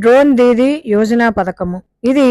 Drone దీది యోజన పథకము. ఇది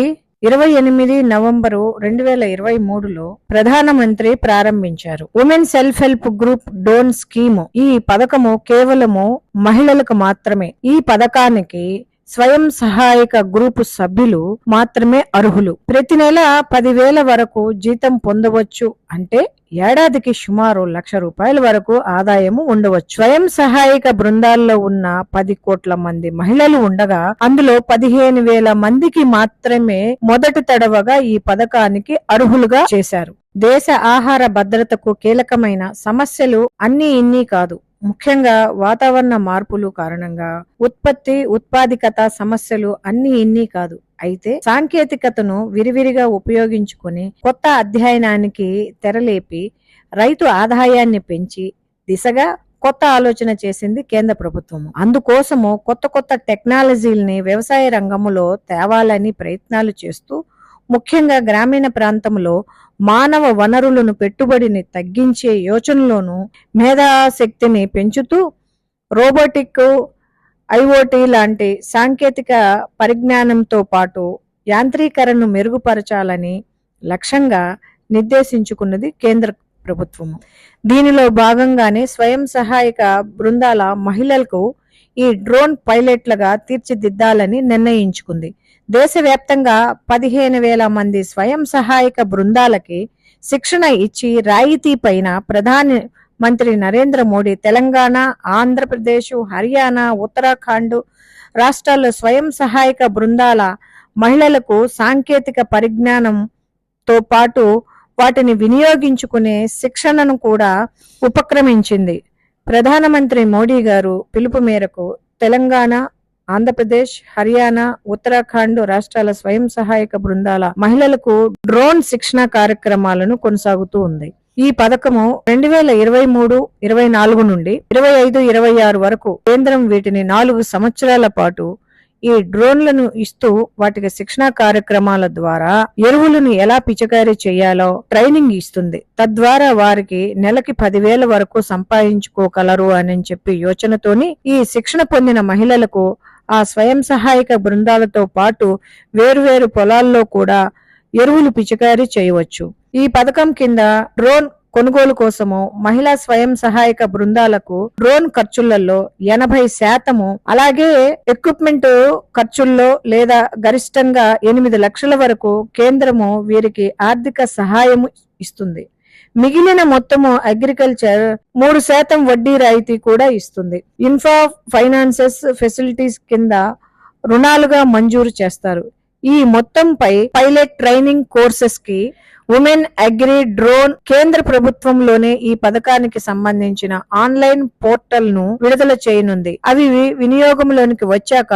ఇరవై ఎనిమిది నవంబరు రెండు వేల ఇరవై మూడులో ప్రధానమంత్రి ప్రారంభించారు. Women self help group drone scheme. ఈ పథకము కేవలము మహిళలకు మాత్రమే. ఈ పథకానికి స్వయం సహాయక గ్రూపు సభ్యులు మాత్రమే అర్హులు. ప్రతి నెల పదివేల వరకు జీతం పొందవచ్చు అంటే ఏడాదికి సుమారు లక్ష రూపాయల వరకు ఆదాయము ఉండవచ్చు. స్వయం సహాయక బృందాల్లో ఉన్న పది కోట్ల మంది మహిళలు ఉండగా అందులో పదిహేను వేల మందికి మాత్రమే మొదటి తడవగా ఈ పథకానికి అర్హులుగా చేశారు. దేశ ఆహార భద్రతకు కీలకమైన సమస్యలు అన్ని ఇన్ని కాదు. ముఖ్యంగా వాతావరణ మార్పులు కారణంగా ఉత్పత్తి ఉత్పాదికత సమస్యలు అన్ని ఇన్ని కాదు. అయితే సాంకేతికతను విరివిరిగా ఉపయోగించుకొని కొత్త అధ్యయనానికి తెరలేపి రైతు ఆదాయాన్ని పెంచి దిశగా కొత్త ఆలోచన చేసింది కేంద్ర ప్రభుత్వం అందుకోసము కొత్త కొత్త టెక్నాలజీల్ని వ్యవసాయ రంగంలో తేవాలని ప్రయత్నాలు చేస్తూ ముఖ్యంగా గ్రామీణ ప్రాంతంలో మానవ వనరులను పెట్టుబడిని తగ్గించే యోచనలోను మేధాశక్తిని పెంచుతూ రోబోటిక్ ఐఓటి లాంటి సాంకేతిక పరిజ్ఞానంతో పాటు యాంత్రీకరణను మెరుగుపరచాలని లక్ష్యంగా నిర్దేశించుకున్నది కేంద్ర ప్రభుత్వం దీనిలో భాగంగానే స్వయం సహాయక బృందాల మహిళలకు ఈ డ్రోన్ పైలట్లుగా తీర్చిదిద్దాలని నిర్ణయించుకుంది. దేశవ్యాప్తంగా పదిహేను వేల మంది స్వయం సహాయక బృందాలకి శిక్షణ ఇచ్చి రాయితీ పైన ప్రధాని మంత్రి నరేంద్ర మోడీ తెలంగాణ ఆంధ్రప్రదేశ్ హర్యానా ఉత్తరాఖండ్ రాష్ట్రాల్లో స్వయం సహాయక బృందాల మహిళలకు సాంకేతిక పరిజ్ఞానంతో పాటు వాటిని వినియోగించుకునే శిక్షణను కూడా ఉపక్రమించింది. ప్రధానమంత్రి మోడీ గారు పిలుపు మేరకు తెలంగాణ ఆంధ్రప్రదేశ్ హర్యానా ఉత్తరాఖండ్ రాష్ట్రాల స్వయం సహాయక బృందాల మహిళలకు డ్రోన్ శిక్షణ కార్యక్రమాలను కొనసాగుతూ ఉంది. ఈ పథకము రెండు వేల ఇరవై మూడు ఇరవై నాలుగు నుండి ఇరవై ఐదు ఇరవై ఆరు వరకు కేంద్రం వీటిని నాలుగు సంవత్సరాల పాటు ఈ డ్రోన్లను ఇస్తూ వాటికి శిక్షణ కార్యక్రమాల ద్వారా ఎరువులను ఎలా పిచకారీ చేయాలో ట్రైనింగ్ ఇస్తుంది. తద్వారా వారికి నెలకి పదివేల వరకు సంపాదించుకోగలరు అని చెప్పి యోచనతోని ఈ శిక్షణ పొందిన మహిళలకు ఆ స్వయం సహాయక బృందాలతో పాటు వేరువేరు పొలాల్లో కూడా ఎరువులు పిచికారీ చేయవచ్చు. ఈ పథకం కింద డ్రోన్ కొనుగోలు కోసము మహిళా స్వయం సహాయక బృందాలకు డ్రోన్ ఖర్చులలో ఎనభై శాతము అలాగే ఎక్విప్మెంట్ ఖర్చుల్లో లేదా గరిష్టంగా ఎనిమిది లక్షల వరకు కేంద్రము వీరికి ఆర్థిక సహాయం ఇస్తుంది. మిగిలిన మొత్తము అగ్రికల్చర్ మూడు శాతం వడ్డీ రాయితీ కూడా ఇస్తుంది. ఇన్ఫా ఫైనాన్సెస్ ఫెసిలిటీస్ కింద రుణాలుగా మంజూరు చేస్తారు. ఈ మొత్తంపై పైలట్ ట్రైనింగ్ కోర్సెస్కి ఉమెన్ అగ్రి డ్రోన్ కేంద్ర ప్రభుత్వంలోనే ఈ పథకానికి సంబంధించిన ఆన్లైన్ పోర్టల్ను విడుదల చేయనుంది. అవి వినియోగంలోనికి వచ్చాక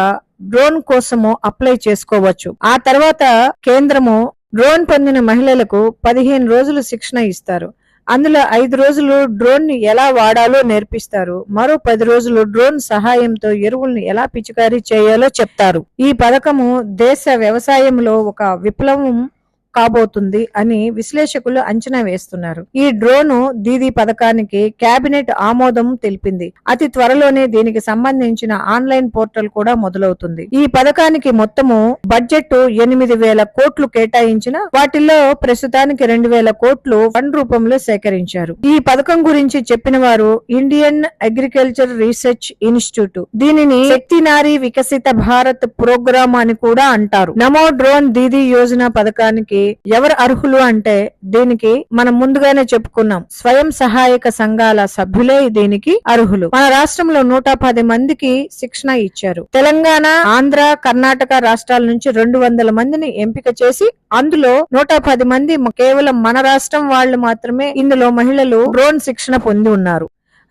డ్రోన్ కోసము అప్లై చేసుకోవచ్చు. ఆ తర్వాత కేంద్రము డ్రోన్ పొందిన మహిళలకు పదిహేను రోజులు శిక్షణ ఇస్తారు. అందులో ఐదు రోజులు డ్రోన్ని ఎలా వాడాలో నేర్పిస్తారు. మరో పది రోజులు డ్రోన్ సహాయంతో ఎరువులను ఎలా పిచికారీ చేయాలో చెప్తారు. ఈ పథకము దేశ వ్యవసాయంలో ఒక విప్లవం కాబోతుంది అని విశ్లేషకులు అంచనా వేస్తున్నారు. ఈ డ్రోను దీదీ పథకానికి కేబినెట్ ఆమోదం తెలిపింది. అతి త్వరలోనే దీనికి సంబంధించిన ఆన్లైన్ పోర్టల్ కూడా మొదలవుతుంది. ఈ పథకానికి మొత్తము బడ్జెట్ ఎనిమిది వేల కోట్లు కేటాయించిన వాటిల్లో ప్రస్తుతానికి రెండు వేల కోట్లు ఫండ్ రూపంలో సేకరించారు. ఈ పథకం గురించి చెప్పిన వారు ఇండియన్ అగ్రికల్చర్ రీసెర్చ్ ఇన్స్టిట్యూట్. దీనిని శక్తి నారీ వికసిత భారత్ ప్రోగ్రామ్ అని కూడా అంటారు. నమో డ్రోన్ దీదీ యోజన పథకానికి ఎవరు అర్హులు అంటే దీనికి మనం ముందుగానే చెప్పుకున్నాం. స్వయం సహాయక సంఘాల సభ్యులే దీనికి అర్హులు. మన రాష్ట్రంలో నూట పది మందికి శిక్షణ ఇచ్చారు. తెలంగాణ ఆంధ్ర కర్ణాటక రాష్ట్రాల నుంచి రెండు వందల మందిని ఎంపిక చేసి అందులో నూట పది మంది కేవలం మన రాష్ట్రం వాళ్ళు మాత్రమే ఇందులో మహిళలు డ్రోన్ శిక్షణ పొంది ఉన్నారు.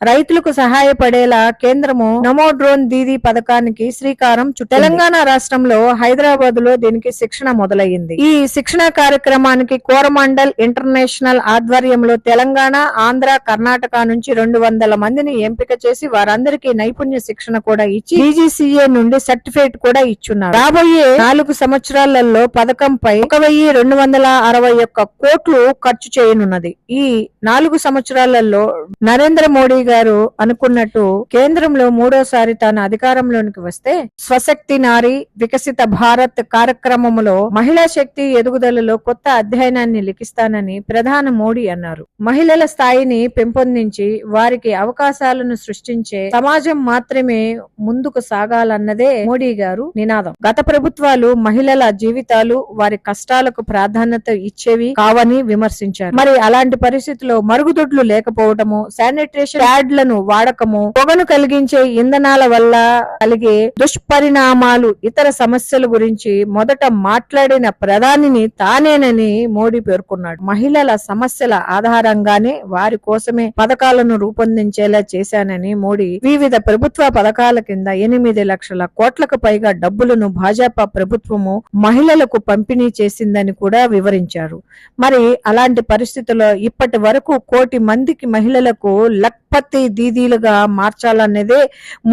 రైతులకు సహాయపడేలా కేంద్రము నమో డ్రోన్ దీదీ పథకానికి శ్రీకారం తెలంగాణ రాష్ట్రంలో హైదరాబాద్లో దీనికి శిక్షణ మొదలయ్యింది. ఈ శిక్షణ కార్యక్రమానికి కోరమండల్ ఇంటర్నేషనల్ ఆధ్వర్యంలో తెలంగాణ ఆంధ్ర కర్ణాటక నుంచి రెండు వందల మందిని ఎంపిక చేసి వారందరికీ నైపుణ్య శిక్షణ కూడా ఇచ్చి డీజీసీఏ నుండి సర్టిఫికేట్ కూడా ఇచ్చున్నారు. రాబోయే నాలుగు సంవత్సరాలలో పథకంపై ఒక వెయ్యి రెండు వందల అరవై ఒక్క కోట్లు ఖర్చు చేయనున్నది. ఈ నాలుగు సంవత్సరాలలో నరేంద్ర మోడీ గారు అనుకున్నట్టు కేంద్రంలో మూడోసారి తాను అధికారంలోనికి వస్తే స్వశక్తి నారి వికసిత భారత్ కార్యక్రమములో మహిళా శక్తి ఎదుగుదలలో కొత్త అధ్యయనాన్ని లిఖిస్తానని ప్రధాన మోడీ అన్నారు. మహిళల స్థాయిని పెంపొందించి వారికి అవకాశాలను సృష్టించే సమాజం మాత్రమే ముందుకు సాగాలన్నదే మోడీ గారు నినాదం. గత ప్రభుత్వాలు మహిళల జీవితాలు వారి కష్టాలకు ప్రాధాన్యత ఇచ్చేవి కావని విమర్శించారు. మరి అలాంటి పరిస్థితిలో మరుగుదొడ్లు లేకపోవటము శానిటేషన్ ప్యాడ్లను వాడకము పొగను కలిగించే ఇంధనాల వల్ల కలిగే దుష్పరిణామాలు ఇతర సమస్యల గురించి మొదట మాట్లాడిన ప్రధానిని తానేనని మోడీ పేర్కొన్నాడు. మహిళల సమస్యల ఆధారంగానే వారి కోసమే పథకాలను రూపొందించేలా చేశానని మోడీ వివిధ ప్రభుత్వ పథకాల కింద ఎనిమిది లక్షల కోట్లకు పైగా డబ్బులను భాజపా ప్రభుత్వము మహిళలకు పంపిణీ చేసిందని కూడా వివరించారు. మరి అలాంటి పరిస్థితుల్లో ఇప్పటి వరకు కోటి మందికి మహిళలకు లక్పత్ దీదీలుగా మార్చాలన్నదే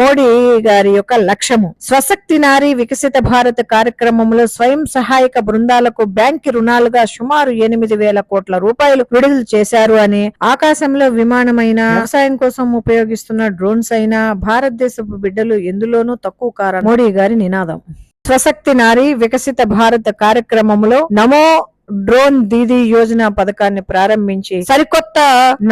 మోడీ గారి యొక్క లక్ష్యము. స్వశక్తి నారీ వికసిత భారత్ కార్యక్రమంలో స్వయం సహాయక బృందాలకు బ్యాంకు రుణాలుగా సుమారు ఎనిమిది వేల కోట్ల రూపాయలు విడుదల చేశారు అని ఆకాశంలో విమానమైన వ్యవసాయం కోసం ఉపయోగిస్తున్న డ్రోన్స్ అయినా భారతదేశపు బిడ్డలు ఎందులోనూ తక్కువ కారణం మోడీ గారి నినాదం. స్వశక్తి నారి వికసిత భారత్ కార్యక్రమంలో నమో డ్రోన్ దీదీ యోజన పథకాన్ని ప్రారంభించి సరికొత్త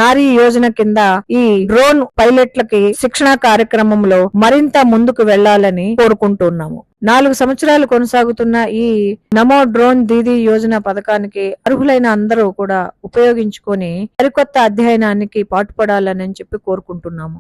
నారీ యోజన కింద ఈ డ్రోన్ పైలట్లకి శిక్షణ కార్యక్రమంలో మరింత ముందుకు వెళ్ళాలని కోరుకుంటున్నాము. నాలుగు సంవత్సరాలు కొనసాగుతున్న ఈ నమో డ్రోన్ దీదీ యోజన పథకానికి అర్హులైన అందరూ కూడా ఉపయోగించుకొని సరికొత్త అధ్యయనానికి పాటుపడాలని చెప్పి కోరుకుంటున్నాము.